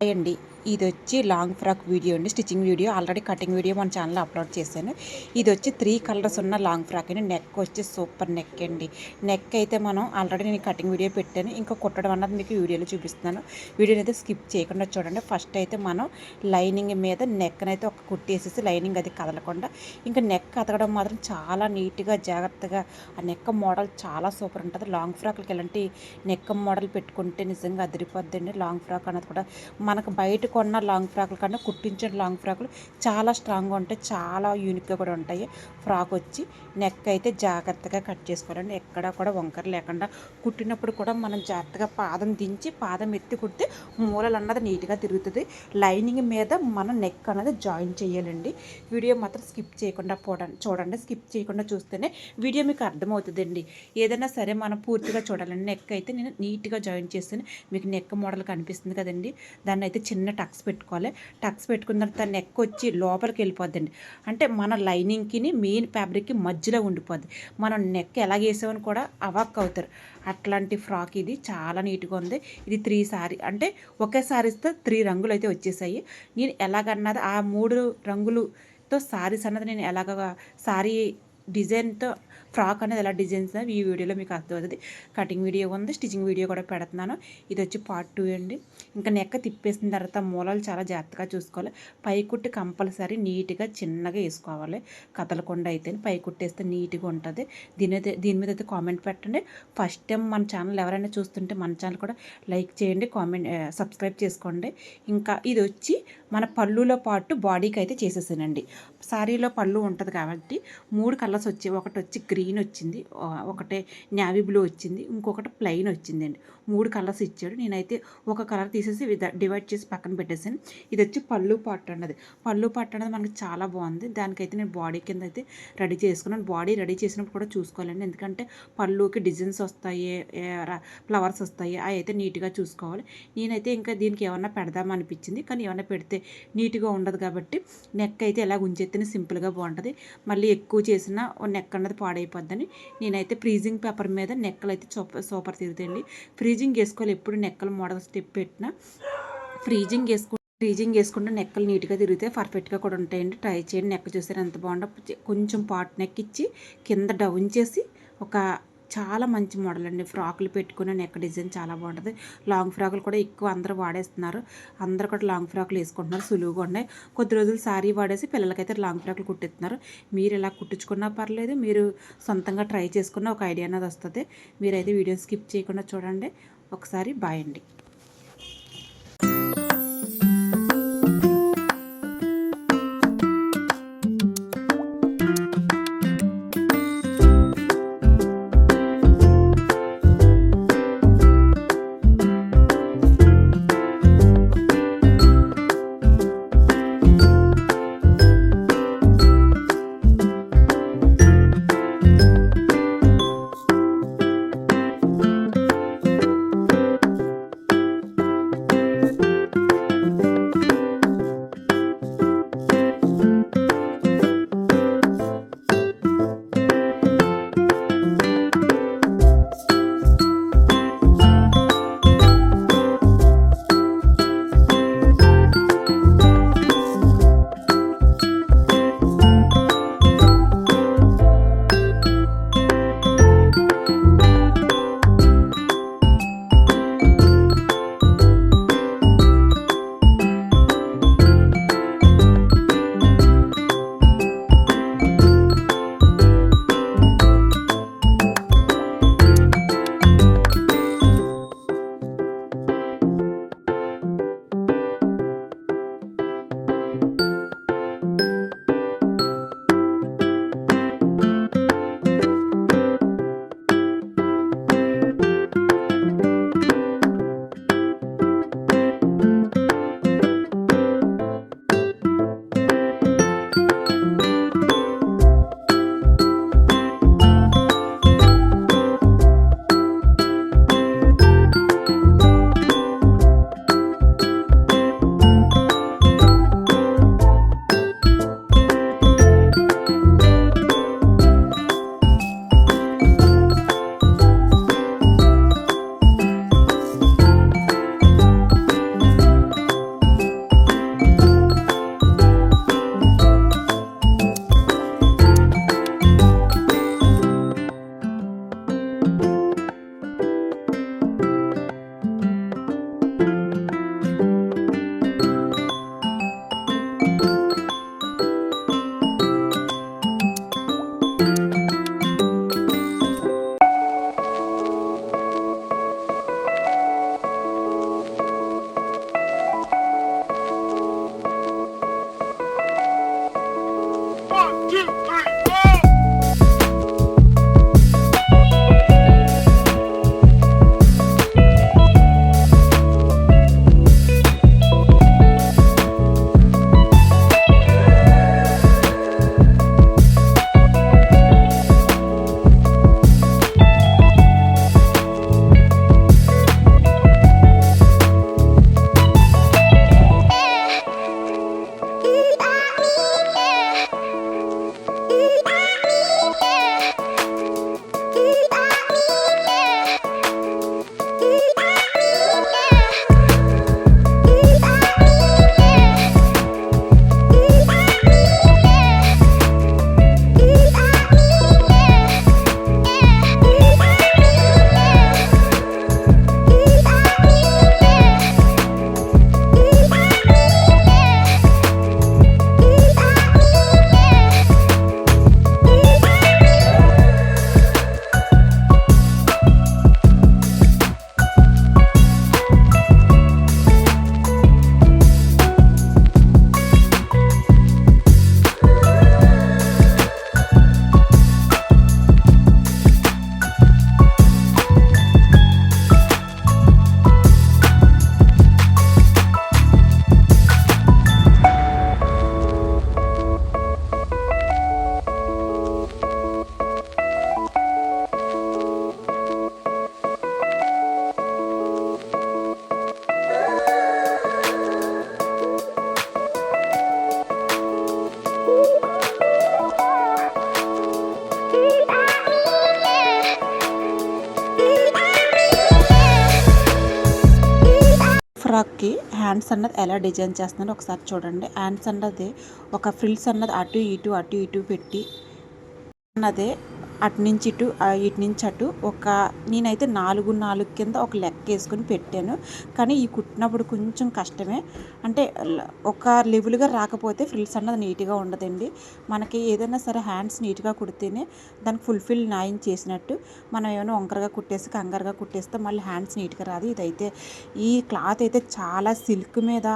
అండి ఇది వచ్చి లాంగ్ ఫ్రాక్ వీడియో అండి stitching video. Already cutting video మన ఛానల్లో అప్లోడ్ చేశాను. ఇది వచ్చి త్రీ కలర్స్ ఉన్న లాంగ్ ఫ్రాక్ అండి. నెక్ వచ్చి సూపర్ నెక్ అండి. నెక్ అయితే మనం ఆల్రెడీ నేను కటింగ్ వీడియో పెట్టాను. ఇంకా కుట్టడం అన్నది మీకు వీడియోలో చూపిస్తున్నాను. వీడియోని అయితే స్కిప్ చేయకుండా చూడండి. ఫస్ట్ అయితే మనం లైనింగ్ మీద నెక్నైతే ఒక కుట్టేసేసి లైనింగ్ అది కదలకుండా ఇంకా నెక్ కదగడం మాత్రం చాలా నీట్గా జాగ్రత్తగా ఆ నెక్ మోడల్ చాలా సూపర్ ఉంటుంది. లాంగ్ ఫ్రాక్లకి ఇలాంటి నెక్ మోడల్ పెట్టుకుంటే నిజంగా అదిరిపోద్దండి. లాంగ్ ఫ్రాక్ అన్నది కూడా మనకు బయట కొన్న లాంగ్ ఫ్రాక్లు కన్నా కుట్టించిన లాంగ్ ఫ్రాక్లు చాలా స్ట్రాంగ్గా ఉంటాయి. చాలా యూనిక్గా కూడా ఉంటాయి. ఫ్రాక్ వచ్చి నెక్ అయితే జాగ్రత్తగా కట్ చేసుకోవాలండి. ఎక్కడ కూడా వంకర లేకుండా కుట్టినప్పుడు కూడా మనం జాగ్రత్తగా పాదం దించి పాదం ఎత్తి కుడితే మూలలు అన్నది నీట్గా తిరుగుతుంది. లైనింగ్ మీద మనం నెక్ అన్నది జాయిన్ చేయాలండి. వీడియో మాత్రం స్కిప్ చేయకుండా పోడండి చూడండి. స్కిప్ చేయకుండా చూస్తేనే వీడియో మీకు అర్థమవుతుందండి. ఏదైనా సరే మనం పూర్తిగా చూడాలండి. నెక్ అయితే నేను నీట్గా జాయిన్ చేస్తాను మీకు నెక్ మోడల్ కనిపిస్తుంది కదండి. దాన్ని అయితే చిన్న టక్స్ పెట్టుకోవాలి. టక్స్ పెట్టుకున్న తర్వాత నెక్ వచ్చి లోపలికి వెళ్ళిపోద్దండి. అంటే మన లైనింగ్కి మెయిన్ ఫ్యాబ్రిక్కి మధ్యలో ఉండిపోద్ది. మనం నెక్ ఎలా వేసామని కూడా అవాక్ అవుతారు. అట్లాంటి ఫ్రాక్ ఇది చాలా నీట్గా ఉంది. ఇది త్రీ సారీ అంటే ఒకే సారీస్తో త్రీ రంగులు అయితే వచ్చేసాయి. నేను ఎలాగన్నది ఆ మూడు రంగులతో సారీస్ అన్నది నేను ఎలాగ సారీ డిజైన్తో ఫ్రాక్ అనేది ఎలా డిజైన్స్ ఈ వీడియోలో మీకు అర్థమవుతుంది. కటింగ్ వీడియో ఉంది స్టిచ్చింగ్ వీడియో కూడా పెడుతున్నాను. ఇది వచ్చి పార్ట్ టూ అండి. ఇంకా నెక్క తిప్పేసిన తర్వాత మూలాలు చాలా జాగ్రత్తగా చూసుకోవాలి. పైకుట్టు కంపల్సరీ నీట్గా చిన్నగా వేసుకోవాలి. కదలకుండా అయితే పైకుట్టేస్తే నీట్గా ఉంటుంది. దీని దీని మీద అయితే కామెంట్ పెట్టండి. ఫస్ట్ టైం మన ఛానల్ ఎవరైనా చూస్తుంటే మన ఛానల్ కూడా లైక్ చేయండి కామెంట్ సబ్స్క్రైబ్ చేసుకోండి. ఇంకా ఇది వచ్చి మన పళ్ళులో పాటు బాడీకి అయితే చేసేసానండి. సారీలో పళ్ళు ఉంటుంది కాబట్టి మూడు కలర్స్ వచ్చి ఒకటి వచ్చి గ్రీన్ వచ్చింది. ఒకటే నావీ బ్లూ వచ్చింది. ఇంకొకటి ప్లెయిన్ వచ్చిందండి. మూడు కలర్స్ ఇచ్చాడు. నేనైతే ఒక కలర్ తీసేసి డివైడ్ చేసి పక్కన పెట్టేసాను ఇది వచ్చి పళ్ళు పట్టు అన్నది. పళ్ళు పట్టు అన్నది మనకి చాలా బాగుంది. దానికైతే నేను బాడీ కింద అయితే రెడీ చేసుకున్నాను. బాడీ రెడీ చేసినప్పుడు కూడా చూసుకోవాలండి. ఎందుకంటే పళ్ళుకి డిజైన్స్ వస్తాయి ఫ్లవర్స్ వస్తాయి. అవి అయితే నీట్గా చూసుకోవాలి. నేనైతే ఇంకా దీనికి ఏమన్నా పెడదామనిపించింది కానీ ఏమన్నా పెడితే నీట్గా ఉండదు కాబట్టి నెక్ అయితే ఎలా ఉంచేస్తేనే సింపుల్గా బాగుంటుంది. మళ్ళీ ఎక్కువ చేసిన నెక్ అన్నది అయిపోద్దని. నేనైతే ఫ్రీజింగ్ పేపర్ మీద నెక్కలు అయితే సూపర్ సూపర్ తిరుగుతాయండి. ఫ్రీజింగ్ వేసుకోవాలి ఎప్పుడు నెక్కలు మోడల్ స్టెప్ పెట్టినా. ఫ్రీజింగ్ వేసుకో ఫ్రీజింగ్ వేసుకుంటే నెక్కలు నీట్గా తిరిగితే పర్ఫెక్ట్గా కూడా ఉంటాయండి. ట్రై చేయండి నెక్క చూసారు ఎంత బాగుండో. కొంచెం పాట్ నెక్ ఇచ్చి కింద డౌన్ చేసి ఒక చాలా మంచి మోడల్ అండి ఫ్రాకులు పెట్టుకుని నెక్ డిజైన్ చాలా బాగుంటుంది. లాంగ్ ఫ్రాకులు కూడా ఎక్కువ అందరూ వాడేస్తున్నారు. అందరూ కూడా లాంగ్ ఫ్రాకులు వేసుకుంటున్నారు. సులువుగా ఉన్నాయి. కొద్ది రోజులు సారీ వాడేసి పిల్లలకైతే లాంగ్ ఫ్రాకులు కుట్టిస్తున్నారు. మీరు ఇలా కుట్టించుకున్నా పర్లేదు. మీరు సొంతంగా ట్రై చేసుకున్న ఒక ఐడియా అనేది వస్తుంది. మీరైతే వీడియో స్కిప్ చేయకుండా చూడండి. ఒకసారి బాయ్ అండి. ఫ్రాక్కి హ్యాండ్స్ అన్నది ఎలా డిజైన్ చేస్తున్నారో ఒకసారి చూడండి. హ్యాండ్స్ అన్నది ఒక ఫ్రిల్స్ అన్నది అటు ఇటు అటు ఇటు పెట్టి అన్నదే అటు నుంచి ఇటు ఇటు నుంచి అటు ఒక నేనైతే నాలుగు నాలుగు కింద ఒక లెక్క వేసుకొని పెట్టాను. కానీ ఈ కుట్టినప్పుడు కొంచెం కష్టమే. అంటే ఒక లెవెల్గా రాకపోతే ఫ్రిల్స్ అన్నది నీట్గా ఉండదండి. మనకి ఏదైనా సరే హ్యాండ్స్ నీట్గా కుడితేనే దానికి ఫుల్ఫిల్ న్యాయం చేసినట్టు మనం ఏమైనా వంకరగా కుట్టేసి కంగారుగా కుట్టేస్తే మళ్ళీ హ్యాండ్స్ నీట్గా రాదు. ఇదైతే ఈ క్లాత్ అయితే చాలా సిల్క్ మీద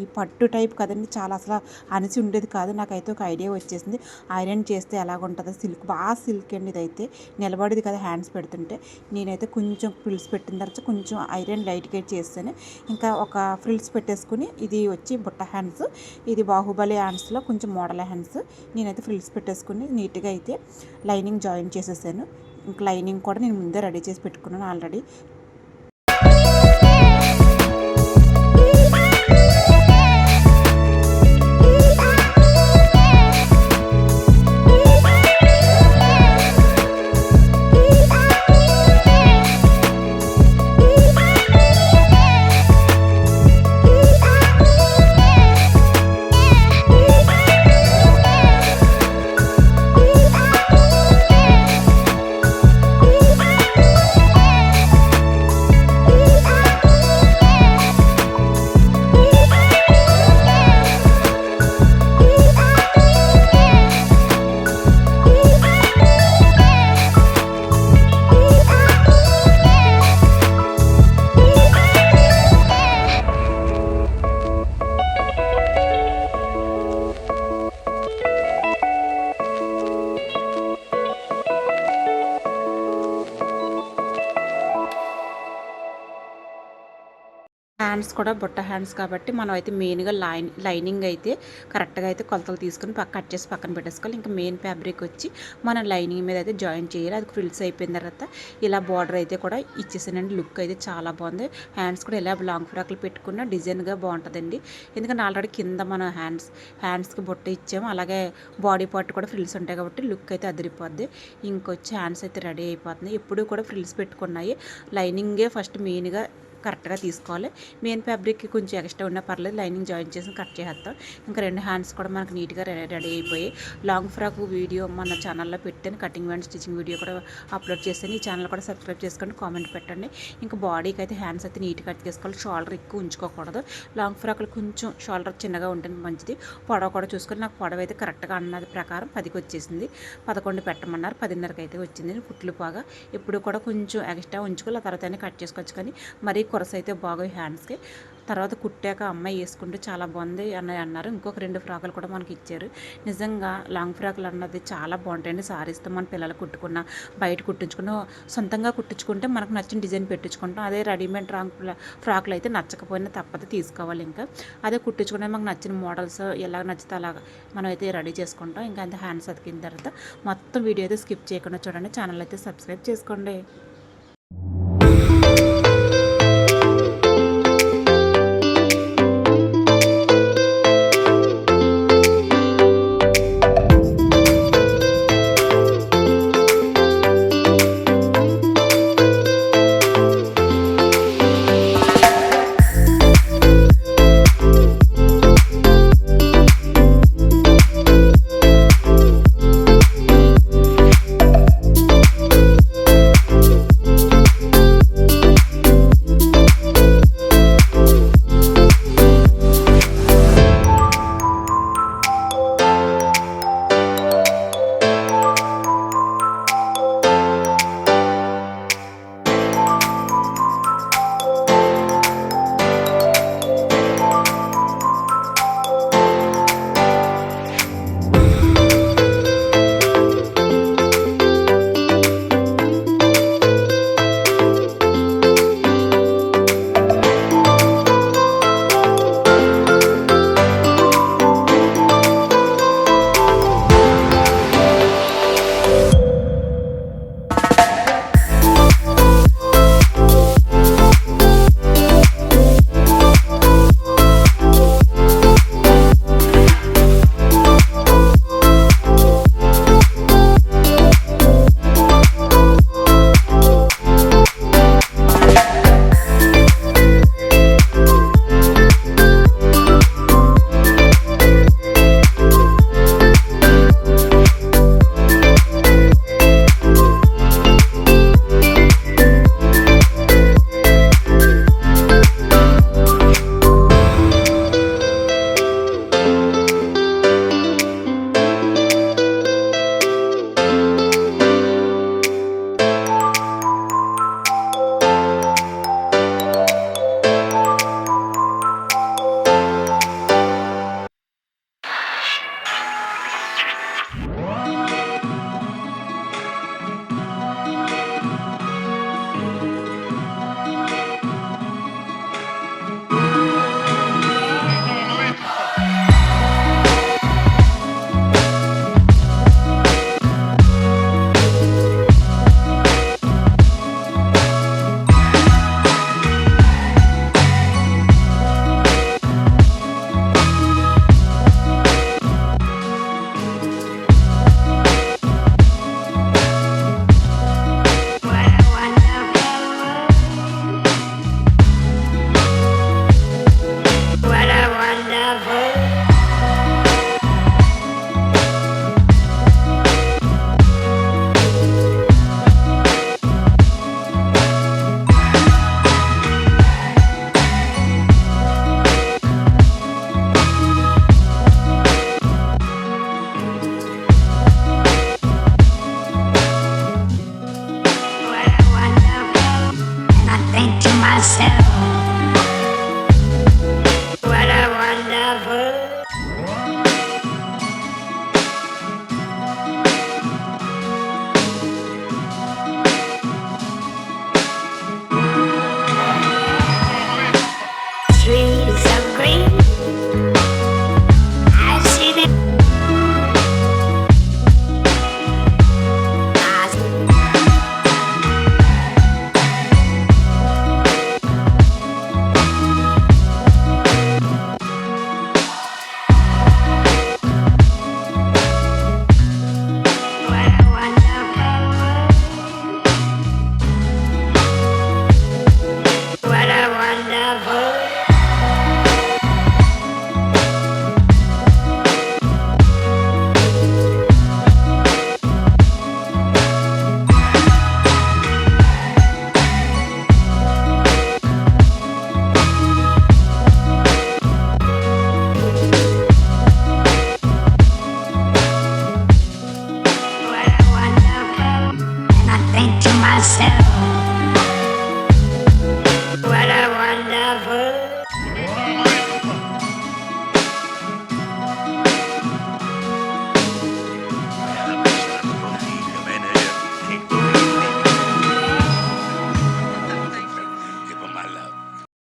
ఈ పట్టు టైప్ కదండి చాలా అసలు అనిసి ఉండేది కాదు. నాకైతే ఒక ఐడియా వచ్చేసింది. ఐరన్ చేస్తే ఎలాగుంటుందో. సిల్క్ బాగా సిల్క్ అండి. ఇదైతే నిలబడేది కదా హ్యాండ్స్ పెడుతుంటే నేనైతే కొంచెం ఫ్రిల్స్ పెట్టిన తర్వాత కొంచెం ఐరన్ లైట్గా చేస్తాను ఇంకా ఒక ఫ్రిల్స్ పెట్టేసుకుని ఇది వచ్చి బుట్ట హ్యాండ్స్ ఇది బాహుబలి హ్యాండ్స్లో కొంచెం మోడల్ హ్యాండ్స్ నేనైతే ఫ్రిల్స్ పెట్టేసుకుని నీట్గా అయితే లైనింగ్ జాయిన్ చేసేసాను. ఇంకా లైనింగ్ కూడా నేను ముందే రెడీ చేసి పెట్టుకున్నాను ఆల్రెడీ. హ్యాండ్స్ కూడా బుట్ట హ్యాండ్స్ కాబట్టి మనం అయితే మెయిన్గా లైన్ లైనింగ్ అయితే కరెక్ట్గా అయితే కొలతలు తీసుకుని కట్ చేసి పక్కన పెట్టేసుకోవాలి. ఇంకా మెయిన్ ఫ్యాబ్రిక్ వచ్చి మనం లైనింగ్ మీద అయితే జాయిన్ చేయాలి. అది ఫ్రిల్స్ అయిపోయిన తర్వాత ఇలా బార్డర్ అయితే కూడా ఇచ్చేసానండి. లుక్ అయితే చాలా బాగుంది. హ్యాండ్స్ కూడా ఇలా లాంగ్ ఫ్రాక్లు పెట్టుకున్న డిజైన్గా బాగుంటుందండి. ఎందుకంటే ఆల్రెడీ కింద మనం హ్యాండ్స్ హ్యాండ్స్కి బుట్ట ఇచ్చాము. అలాగే బాడీ పార్ట్ కూడా ఫ్రిల్స్ ఉంటాయి కాబట్టి లుక్ అయితే అదిరిపోద్ది. ఇంకొచ్చి హ్యాండ్స్ అయితే రెడీ అయిపోతుంది ఎప్పుడు కూడా ఫ్రిల్స్ పెట్టుకున్నాయి. లైనింగే ఫస్ట్ మెయిన్గా కరెక్ట్గా తీసుకోవాలి. మెయిన్ ఫ్యాబ్రిక్కి కొంచెం ఎక్స్ట్రా ఉన్నా పర్లేదు. లైనింగ్ జాయిన్ చేసి కట్ చేస్తాం ఇంకా రెండు హ్యాండ్స్ కూడా మనకు నీట్గా రెడీ అయిపోయి లాంగ్ ఫ్రాక్ వీడియో మన ఛానల్లో పెట్టాను. కటింగ్ అండ్ స్టిచ్చింగ్ వీడియో కూడా అప్లోడ్ చేశాను. ఈ ఛానల్ కూడా సబ్స్క్రైబ్ చేసుకోండి కామెంట్ పెట్టండి. ఇంకా బాడీకి అయితే హ్యాండ్స్ అయితే నీట్గా కట్ చేసుకోవాలి. షోల్డర్ ఎక్కువ ఉంచుకోకూడదు. లాంగ్ ఫ్రాక్లు కొంచెం షోల్డర్ చిన్నగా ఉంటుంది మంచిది. పొడవ కూడా చూసుకొని నాకు పొడవ అయితే కరెక్ట్గా అన్నది ప్రకారం పదికి వచ్చేసింది. పదకొండు పెట్టమన్నారు. పదిన్నరకి అయితే వచ్చింది. కుట్లు బాగా ఇప్పుడు కూడా కొంచెం ఎక్స్ట్రా ఉంచుకోవాలి. ఆ తర్వాత కట్ చేసుకోవచ్చు కానీ మరీ కొరస అయితే బాగోయి హ్యాండ్స్కి. తర్వాత కుట్టాక అమ్మాయి వేసుకుంటే చాలా బాగుంది అని అన్నారు. ఇంకొక రెండు ఫ్రాకులు కూడా మనకి ఇచ్చారు. నిజంగా లాంగ్ ఫ్రాకులు అన్నది చాలా బాగుంటాయండి. సారీస్తో మన పిల్లలు కుట్టుకున్న బయట కుట్టించుకున్న సొంతంగా కుట్టించుకుంటే మనకు నచ్చిన డిజైన్ పెట్టించుకుంటాం అదే రెడీమేడ్ రాంగ్ ఫ్రాకులు అయితే నచ్చకపోయినా తప్పదు తీసుకోవాలి ఇంకా. అదే కుట్టించుకుంటే మాకు నచ్చిన మోడల్స్ ఎలా నచ్చితే అలా మనం అయితే రెడీ చేసుకుంటాం. ఇంకా అంత హ్యాండ్స్ అతికిన తర్వాత మొత్తం వీడియో అయితే స్కిప్ చేయకుండా చూడండి. ఛానల్ అయితే సబ్స్క్రైబ్ చేసుకోండి.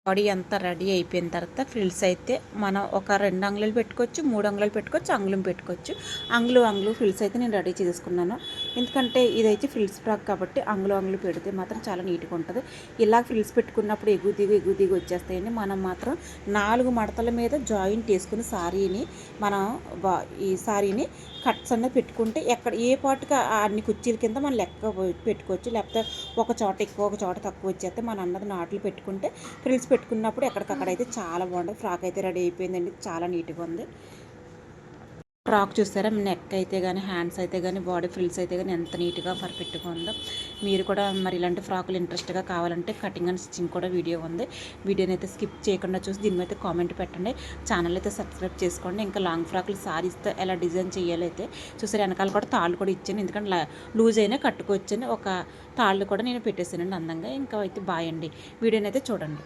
బాడీ అంతా రెడీ అయిపోయిన తర్వాత ఫ్రిల్స్ అయితే మనం ఒక రెండు అంగుళాలు పెట్టుకోవచ్చు మూడు అంగుళాలు పెట్టుకోవచ్చు అంగుళం పెట్టుకోవచ్చు. అంగులు అంగులు ఫ్రిల్స్ అయితే నేను రెడీ చేసుకున్నాను. ఎందుకంటే ఇదైతే ఫ్రిల్స్ ఫ్రాక్ కాబట్టి అంగులు అంగులు పెడితే మాత్రం చాలా నీట్గా ఉంటుంది. ఇలా ఫ్రిల్స్ పెట్టుకున్నప్పుడు ఎగు దిగు ఎగు దిగు వచ్చేస్తాయని మనం మాత్రం నాలుగు మడతల మీద జాయింట్ వేసుకుని శారీని మనం ఈ సారీని కట్స్ అన్నది పెట్టుకుంటే ఎక్కడ ఏ పాటుగా అన్ని కుర్చీల కింద మనం లెక్క పెట్టుకోవచ్చు. లేకపోతే ఒక చోట ఎక్కువ ఒక చోట తక్కువ వచ్చేస్తే మనం అన్నది నాట్లు పెట్టుకుంటే ఫ్రిల్స్ పెట్టుకున్నప్పుడు ఎక్కడికక్కడైతే అయితే చాలా బాగుంటుంది. ఫ్రాక్ అయితే రెడీ అయిపోయిందండి. చాలా నీట్గా ఉంది. ఫ్రాక్ చూసారా? నెక్ అయితే కానీ హ్యాండ్స్ అయితే కానీ బాడీ ఫ్రిల్స్ అయితే కానీ ఎంత నీట్గా పర్ఫెక్ట్గా ఉందో మీరు కూడా మరి ఇలాంటి ఫ్రాకులు ఇంట్రెస్ట్గా కావాలంటే కటింగ్ అండ్ స్టిచ్చింగ్ కూడా వీడియో ఉంది. వీడియోని అయితే స్కిప్ చేయకుండా చూసి దీని మీద కామెంట్ పెట్టండి. ఛానల్ అయితే సబ్స్క్రైబ్ చేసుకోండి. ఇంకా లాంగ్ ఫ్రాకులు సారీస్తో ఎలా డిజైన్ చేయాలి అయితే చూసారు వెనకాల కూడా తాళ్ళు కూడా ఇచ్చాను. ఎందుకంటే లా- లూజ్ అయినా కట్టుకోవచ్చని ఒక తాళ్ళు కూడా నేను పెట్టేసానండి అందంగా. ఇంకా అయితే బాయ్ అండి. వీడియోని అయితే చూడండి.